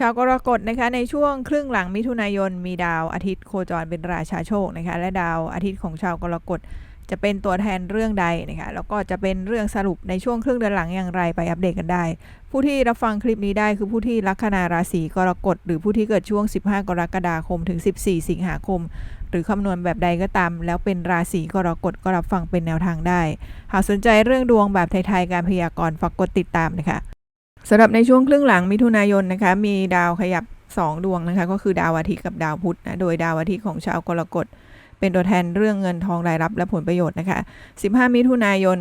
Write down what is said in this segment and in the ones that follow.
ชาวกรกฎนะคะในช่วงครึ่งหลังมิถุนายน มีดาวอาทิตย์โคจรเป็นราชาโชคนะคะและดาวอาทิตย์ของชาวกรกฎจะเป็นตัวแทนเรื่องใดนะคะแล้วก็จะเป็นเรื่องสรุปในช่วงครึ่งเดือนหลังอย่างไรไปอัปเดตกันได้ ผู้ที่รับฟังคลิปนี้ได้คือผู้ที่ลัคนาราศีกรกฎหรือผู้ที่เกิดช่วง 15 กรกฎาคมถึง 14 สิงหาคม หรือคำนวณแบบใดก็ตาม แล้วเป็นราศีกรกฎก็รับฟังเป็นแนวทางได้ หากสนใจเรื่องดวงแบบไทยๆการพยากรณ์ฝากกดติดตามนะคะ สำหรับในช่วงครึ่งหลังมิถุนายนนะคะ มีดาวขยับ 2 ดวงนะคะ ก็คือดาวอาทิตย์กับดาวพุธนะ โดยดาวอาทิตย์ของชาวกรกฎเป็นตัวแทนเรื่องเงินทองรายรับและผลประโยชน์นะคะ 15 มิถุนายน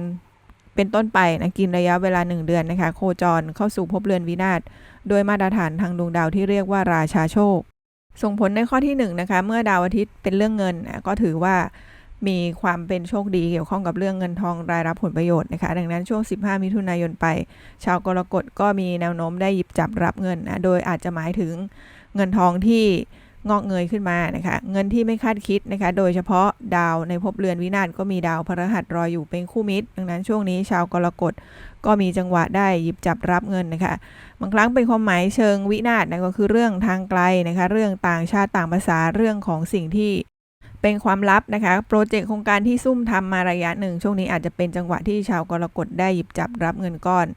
เป็นต้นไปนะกินระยะเวลา 1 เดือนนะคะ โคจรเข้าสู่ภพเรือนวินาศโดยมาตรฐานทางดวงดาวที่เรียกว่าราชาโชค ส่งผลในข้อที่1นะคะ เมื่อดาวอาทิตย์เป็นเรื่องเงินนะก็ถือว่า มีความเป็นโชคดีเกี่ยวข้องกับเรื่องเงินทองรายรับผลประโยชน์นะคะ ดังนั้นช่วง 15 มิถุนายนไป ชาวกรกฎก็มีแนวโน้มได้หยิบจับรับเงินนะ โดยอาจจะหมายถึงเงินทองที่งอกเงยขึ้นมานะคะ เงินที่ไม่คาดคิดนะคะ โดยเฉพาะดาวในภพเรือนวินาศก็มีดาวพฤหัสรออยู่เป็นคู่มิตร ดังนั้นช่วงนี้ชาวกรกฎก็มีจังหวะได้หยิบจับรับเงินนะคะ บางครั้งเป็นความหมายเชิงวินาศนะก็คือเรื่องทางไกลนะคะ เรื่องต่างชาติต่างภาษาเรื่องของสิ่งที่ เป็นความลับนะคะ โปรเจกต์โครงการที่ซุ่มทำมาระยะหนึ่ง ช่วงนี้อาจจะเป็นจังหวะที่ชาวกรกฎได้หยิบจับรับเงินก้อน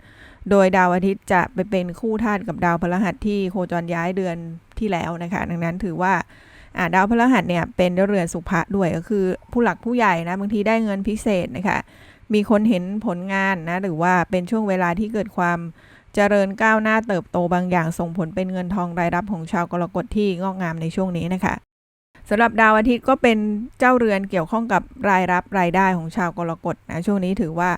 โดยดาวอาทิตย์จะไปเป็นคู่ธาตุกับดาวพฤหัสที่โคจรย้ายเดือนที่แล้วนะคะ ดังนั้นถือว่าดาวพฤหัสเนี่ยเป็นเรือนสุภะด้วยก็คือผู้หลักผู้ใหญ่นะบางทีได้เงินพิเศษนะคะมีคนเห็นผลงานนะหรือว่าเป็นช่วงเวลาที่เกิดความเจริญก้าวหน้าเติบโตบางอย่างส่งผลเป็นเงินทองรายรับของชาวกรกฎที่งอกงามในช่วงนี้นะคะ สำหรับดาวอาทิตย์ก็เป็นเจ้าเรือนเกี่ยวข้องกับรายรับรายได้ของชาวกรกฎนะช่วงนี้ถือว่า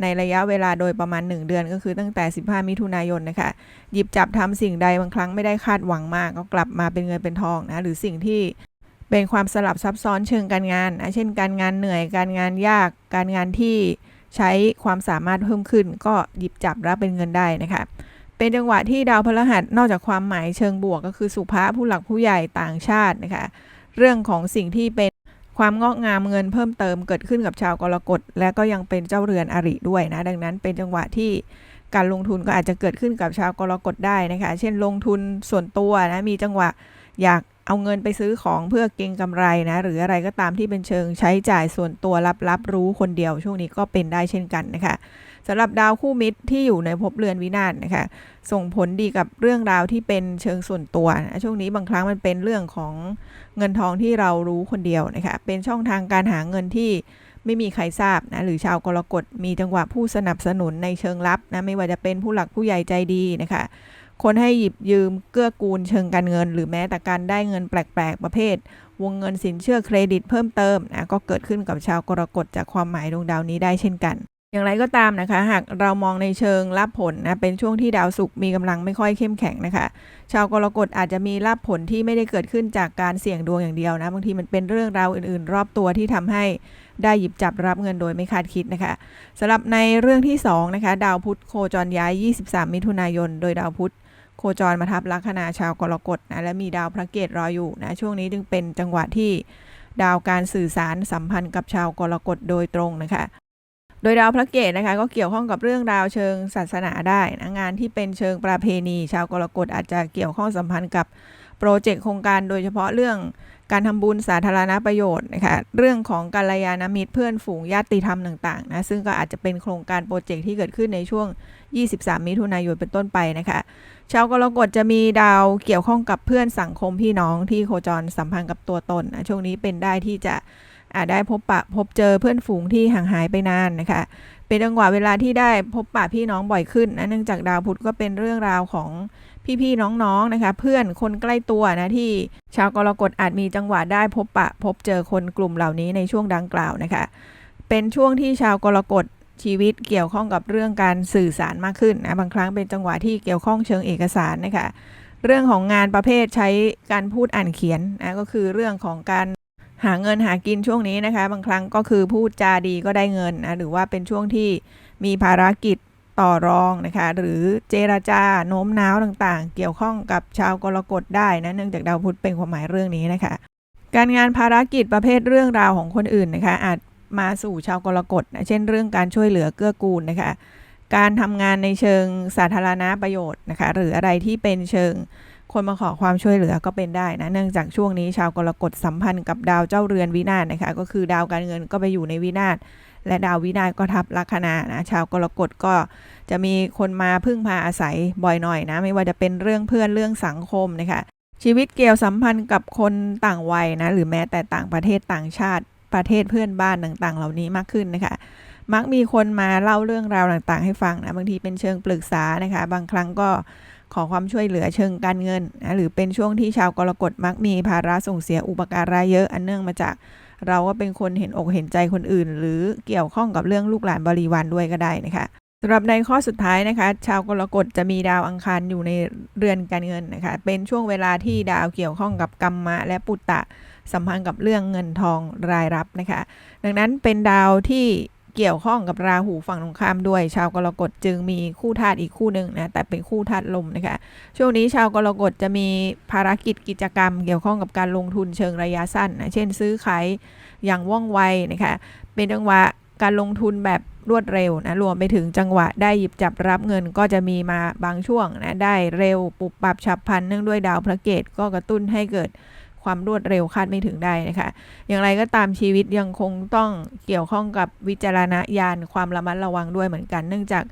ในระยะเวลาโดยประมาณ 1 เดือนก็คือตั้งแต่ 15 มิถุนายนนะคะ หยิบจับทำสิ่งใดบางครั้งไม่ได้คาดหวังมากก็กลับมาเป็นเงินเป็นทองนะหรือสิ่งที่เป็นความสลับซับซ้อนเชิงการงานนะเช่น การงานเหนื่อยการงานยาก การงานที่ใช้ความสามารถเพิ่มขึ้น ก็หยิบจับรับเป็นเงินได้นะคะเป็นจังหวะที่ดาวพฤหัสนอกจากความหมายเชิงบวกก็คือสุภาพผู้หลักผู้ใหญ่ต่างชาตินะคะ เรื่องของสิ่งที่เป็นความงอกงามเงินเพิ่มเติมเกิดขึ้นกับชาวกรกฎและก็ยังเป็นเจ้าเรือนอริด้วยนะ ดังนั้นเป็นจังหวะที่การลงทุนก็อาจจะเกิดขึ้นกับชาวกรกฎได้นะคะ เช่นลงทุนส่วนตัวนะมีจังหวะ อยากเอาเงินไปซื้อของเพื่อเก็งกำไรนะ หรืออะไรก็ตามที่เป็นเชิงใช้จ่ายส่วนตัวรับรับรู้คนเดียว ช่วงนี้ก็เป็นได้เช่นกันนะคะสำหรับดาวคู่มิตรที่อยู่ในภพเรือนวินาศนะคะ ส่งผลดีกับเรื่องราวที่เป็นเชิงส่วนตัวนะช่วงนี้บางครั้งมันเป็นเรื่องของเงินทองที่เรารู้คนเดียวนะคะ เป็นช่องทางการหาเงินที่ไม่มีใครทราบนะหรือชาวกรกฎมีจังหวะผู้สนับสนุนในเชิงลับนะไม่ว่าจะเป็นผู้หลักผู้ใหญ่ใจดีนะคะ คนให้หยิบยืมเกื้อกูลเชิงการเงิน หรือแม้แต่การได้เงินแปลก ๆ ประเภท วงเงินสินเชื่อเครดิตเพิ่มเติมนะก็เกิดขึ้นกับชาวกรกฎจากความหมายดวงดาวนี้ได้เช่นกัน อย่างไรก็ตามนะคะ หากเรามองในเชิงรับผลนะเป็นช่วงที่ดาวศุกร์มีกำลังไม่ค่อยเข้มแข็งนะคะ ชาวกรกฎอาจจะมีรับผลที่ไม่ได้เกิดขึ้นจากการเสี่ยงดวงอย่างเดียวนะบางทีมันเป็นเรื่องราวอื่น ๆ รอบตัวที่ทำให้ได้หยิบจับรับเงินโดยไม่คาดคิดนะคะสำหรับในเรื่องที่2นะคะดาวพุธโคจรย้าย 23 มิถุนายน โดยดาวพุธ โคจรมาทับลัคนาชาวกรกฎนะและมีดาวพระเกตรออยู่นะช่วงนี้จึงเป็นจังหวะที่ดาวการสื่อสารสัมพันธ์กับชาวกรกฎโดยตรงนะคะ โดยดาวพระเกตนะคะ ก็เกี่ยวข้องกับเรื่องราวเชิงศาสนาได้นะงานที่เป็นเชิงประเพณี ชาวกรกฎอาจจะเกี่ยวข้องสัมพันธ์กับโปรเจกต์โครงการโดยเฉพาะเรื่องการทำบุญสาธารณประโยชน์นะคะเรื่องของกัลยาณมิตรเพื่อนฝูงญาติธรรมต่างๆนะซึ่งก็อาจจะเป็นโครงการโปรเจกต์ที่เกิดขึ้นในช่วง 23 มิถุนายนเป็นต้นไปนะคะชาวกรกฎจะมีดาวเกี่ยวข้องกับเพื่อนสังคมพี่น้องที่โคจรสัมพันธ์กับตัวตนนะช่วงนี้เป็นได้ที่จะอาจได้พบปะพบเจอเพื่อนฝูงที่ห่างหายไปนานนะคะ เป็นจังหวะเวลาที่ได้พบปะพี่น้องบ่อยขึ้นนะเนื่องจากดาวพุธก็เป็นเรื่องราวของพี่ๆน้องๆนะคะ เพื่อนคนใกล้ตัวนะที่ชาวกรกฎอาจมีจังหวะได้พบปะพบเจอคนกลุ่มเหล่านี้ในช่วงดังกล่าวนะคะ เป็นช่วงที่ชาวกรกฎ ชีวิตเกี่ยวข้องกับเรื่องการสื่อสารมากขึ้นนะบางครั้งเป็นจังหวะที่เกี่ยวข้องเชิงเอกสารนะคะเรื่องของงานประเภทใช้การพูดอ่านเขียนนะก็คือเรื่องของการหาเงินหากินช่วงนี้นะคะ บางครั้งก็คือพูดจาดีก็ได้เงินนะหรือว่าเป็นช่วงที่มีภารกิจต่อรองนะคะ หรือเจราจาโน้มน้าวต่างๆ เกี่ยวข้องกับชาวกรกฎได้นะเนื่องจากดาวพุธเป็นความหมายเรื่องนี้นะคะ การงานภารกิจประเภทเรื่องราวของคนอื่นนะคะ อาจ มาสู่ชาวกรกฎนะเช่นเรื่องการช่วยเหลือเกื้อกูลนะคะการทำงานในเชิงสาธารณประโยชน์นะคะหรืออะไรที่เป็นเชิงคนมาขอความช่วยเหลือก็เป็นได้นะเนื่องจากช่วงนี้ชาวกรกฎสัมพันธ์กับดาวเจ้าเรือนวินาศนะคะก็คือดาวการเงินก็ไปอยู่ในวินาศและดาววินาศก็ทับลัคนานะชาวกรกฎก็จะมีคนมาพึ่งพาอาศัยบ่อยหน่อยนะไม่ว่าจะเป็นเรื่องเพื่อนเรื่องสังคมนะคะชีวิตเกี่ยวสัมพันธ์กับคนต่างวัยนะหรือแม้แต่ต่างประเทศต่างชาติ ประเทศเพื่อนบ้านต่างๆ เหล่านี้มากขึ้นนะคะ มักมีคนมาเล่าเรื่องราวต่างๆ ให้ฟังนะบางทีเป็นเชิงปรึกษานะคะ บางครั้งก็ขอความช่วยเหลือเชิงการเงินนะหรือเป็นช่วงที่ชาวกรกฎมักมีภาระส่งเสียอุปการะเยอะอันเนื่องมาจากเราก็เป็นคนเห็นอกเห็นใจคนอื่น หรือเกี่ยวข้องกับเรื่องลูกหลานบริวารด้วยก็ได้นะคะสำหรับในข้อสุดท้ายนะคะ ชาวกรกฎจะมีดาวอังคารอยู่ในเรือนการเงินนะคะ เป็นช่วงเวลาที่ดาวเกี่ยวข้องกับกรรมะและปุตตะ สัมพันธ์กับเรื่องเงินทองรายรับนะคะ ดังนั้นเป็นดาวที่เกี่ยวข้องกับราหูฝั่งตรงข้ามด้วย ชาวกรกฎจึงมีคู่ธาตุอีกคู่หนึ่งนะแต่เป็นคู่ธาตุลมนะคะช่วงนี้ชาวกรกฎจะมีภารกิจกิจกรรม เกี่ยวข้องกับการลงทุนเชิงระยะสั้นนะเช่น ซื้อขายอย่างว่องไวนะคะเป็นจังหวะการลงทุนแบบรวดเร็วนะรวมไปถึงจังหวะได้หยิบจับรับเงินก็จะมีมาบางช่วงนะได้เร็วปุบปับฉับพลันเนื่องด้วยดาวพระเกตก็กระตุ้นให้เกิด ความรวดเร็วคาดไม่ถึงได้นะคะ อย่างไรก็ตามชีวิตยังคงต้องเกี่ยวข้องกับวิจารณญาณความระมัดระวังด้วยเหมือนกัน เนื่องจาก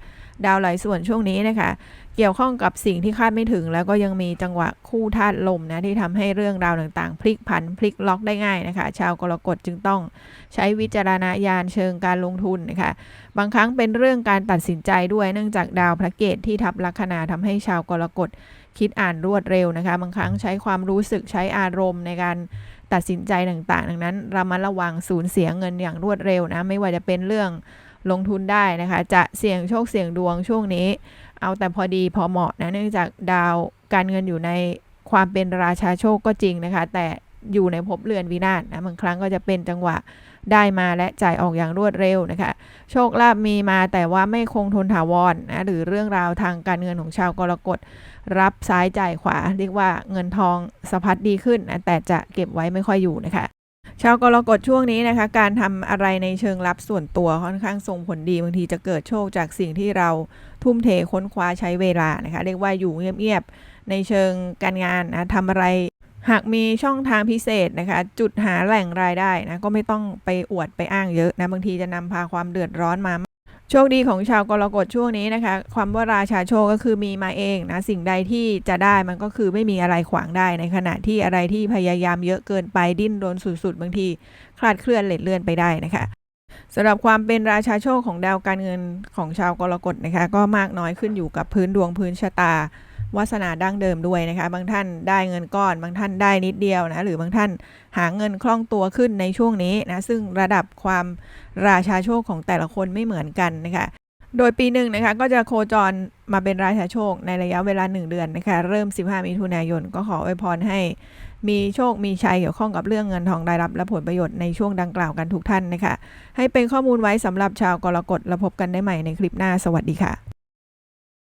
ดาวหลายส่วนช่วงนี้นะคะ เกี่ยวข้องกับสิ่งที่คาดไม่ถึง แล้วก็ยังมีจังหวะคู่ธาตุลมนะที่ทำให้เรื่องราวต่างๆ พลิกผันพลิกล็อกได้ง่ายนะคะ ชาวกรกฎจึงต้องใช้วิจารณญาณเชิงการลงทุนนะคะ บางครั้งเป็นเรื่องการตัดสินใจด้วยเนื่องจากดาวพระเกตที่ทับลัคนาทำให้ชาวกรกฎคิดอ่านรวดเร็วนะคะ บางครั้งใช้ความรู้สึกใช้อารมณ์ในการตัดสินใจต่างๆ ดังนั้นเรามาระวังสูญเสียเงินอย่างรวดเร็วนะไม่ว่าจะเป็นเรื่อง ลงทุนได้นะคะ จะเสี่ยงโชคเสี่ยงดวงช่วงนี้ เอาแต่พอดีพอเหมาะนะเนื่องจากดาวการเงินอยู่ในความเป็นราชาโชคก็จริงนะคะ แต่อยู่ในภพเรือนวินาศนะบางครั้งก็จะเป็นจังหวะได้มาและจ่ายออกอย่างรวดเร็วนะคะ โชคลาภมีมาแต่ว่าไม่คงทนถาวรนนะหรือเรื่องราวทางการเงินของชาวกรกฎรับซ้ายจ่ายขวา เรียกว่าเงินทองสะพัดดีขึ้นนะแต่จะเก็บไว้ไม่ค่อยอยู่นะคะ ชาวกรกฎช่วงนี้นะคะ การทำอะไรในเชิงลับส่วนตัวค่อนข้างส่งผลดีบางทีจะเกิดโชคจากสิ่งที่เราทุ่มเทค้นคว้าใช้เวลานะคะ เรียกว่าอยู่เงียบๆในเชิงการงานนะทำอะไร หากมีช่องทางพิเศษนะคะ จุดหาแหล่งรายได้นะก็ไม่ต้องไปอวดไปอ้างเยอะนะบางทีจะนำพาความเดือดร้อนมา โชคดีของชาวกรกฎช่วงนี้นะคะความว่าราชาโชคก็คือมีมาเองนะสิ่งใดที่จะได้มันก็คือไม่มีอะไรขวางได้ในขณะที่อะไรที่พยายามเยอะเกินไปดิ้นรนสุดๆบางทีคลาดเคลื่อนเล็ดเลื่อนไปได้นะคะสำหรับความเป็นราชาโชคของดาวการเงินของชาวกรกฎนะคะ ก็มากน้อยขึ้นอยู่กับพื้นดวงพื้นชะตา วาสนาดั้งเดิมด้วยนะคะ บางท่านได้เงินก้อน บางท่านได้นิดเดียวนะ หรือบางท่านหาเงินคล่องตัวขึ้นในช่วงนี้นะ ซึ่งระดับความราชาโชคของแต่ละคนไม่เหมือนกันนะคะ โดยปีหนึ่งนะคะ ก็จะโคจรมาเป็นราชาโชคในระยะเวลา 1 เดือนนะคะ เริ่ม 15 มิถุนายน ก็ขออวยพรให้มีโชค มีชัยเกี่ยวข้องกับเรื่องเงินทองได้รับ และผลประโยชน์ในช่วงดังกล่าวกันทุกท่านนะคะ ให้เป็นข้อมูลไว้สำหรับชาวกรกฎแล้วพบกันได้ใหม่ในคลิปหน้า สวัสดีค่ะ